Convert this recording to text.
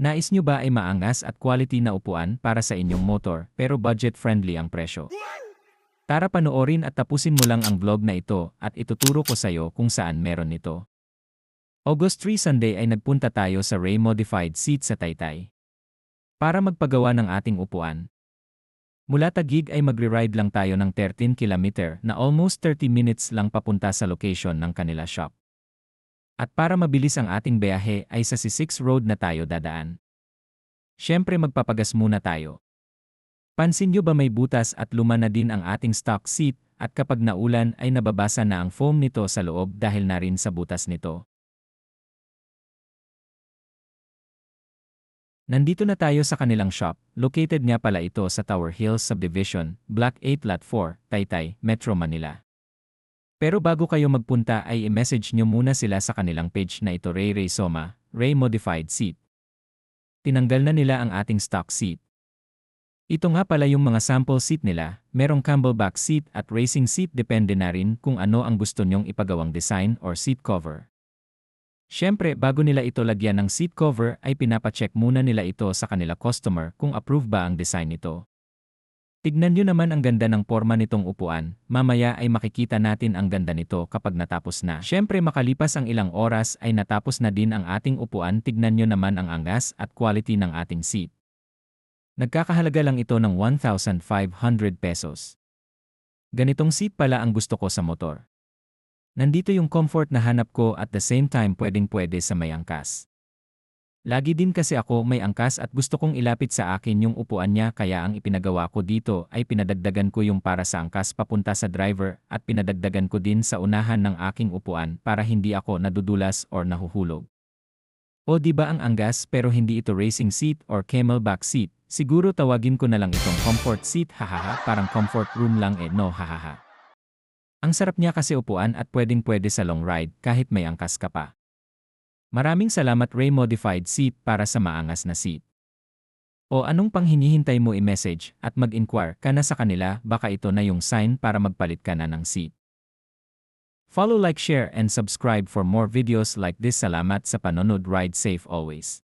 Nais nyo ba ay maangas at quality na upuan para sa inyong motor pero budget-friendly ang presyo? Tara panoorin at tapusin mo lang ang vlog na ito at ituturo ko sa iyo kung saan meron nito. August 3 Sunday ay nagpunta tayo sa Ray Modified Seat sa Taytay. Para magpagawa ng ating upuan. Mula Taguig ay magre-ride lang tayo ng 13 km na almost 30 minutes lang papunta sa location ng kanila shop. At para mabilis ang ating biyahe ay sa C6 Road na tayo dadaan. Siyempre magpapagas muna tayo. Pansin nyo ba may butas at luma na din ang ating stock seat at kapag naulan ay nababasa na ang foam nito sa loob dahil na rin sa butas nito. Nandito na tayo sa kanilang shop, located nga pala ito sa Tower Hills Subdivision, Block 8 Lot 4, Taytay, Metro Manila. Pero bago kayo magpunta ay i-message nyo muna sila sa kanilang page na ito Ray Ray Soma, Ray Modified Seat. Tinanggal na nila ang ating stock seat. Ito nga pala yung mga sample seat nila, merong camelback seat at racing seat depende na rin kung ano ang gusto nyong ipagawang design or seat cover. Siyempre, bago nila ito lagyan ng seat cover ay pinapacheck muna nila ito sa kanila customer kung approve ba ang design nito. Tignan nyo naman ang ganda ng forma nitong upuan, mamaya ay makikita natin ang ganda nito kapag natapos na. Siyempre makalipas ang ilang oras ay natapos na din ang ating upuan tignan nyo naman ang angas at quality ng ating seat. Nagkakahalaga lang ito ng 1,500 pesos. Ganitong seat pala ang gusto ko sa motor. Nandito yung comfort na hanap ko at the same time pwedeng pwede sa may angkas. Lagi din kasi ako may angkas at gusto kong ilapit sa akin yung upuan niya kaya ang ipinagawa ko dito ay pinadagdagan ko yung para sa angkas papunta sa driver at pinadagdagan ko din sa unahan ng aking upuan para hindi ako nadudulas or nahuhulog. O di ba ang anggas pero hindi ito racing seat or camelback seat, siguro tawagin ko na lang itong comfort seat hahaha parang comfort room lang eh no hahaha. Ang sarap niya kasi upuan at pwedeng pwede sa long ride kahit may angkas ka pa. Maraming salamat Ray Modified Seat para sa maangas na seat. O anong pang hinihintay mo i-message at mag-inquire ka na sa kanila baka ito na yung sign para magpalit ka na ng seat. Follow like share and subscribe for more videos like this salamat sa panonood ride safe always.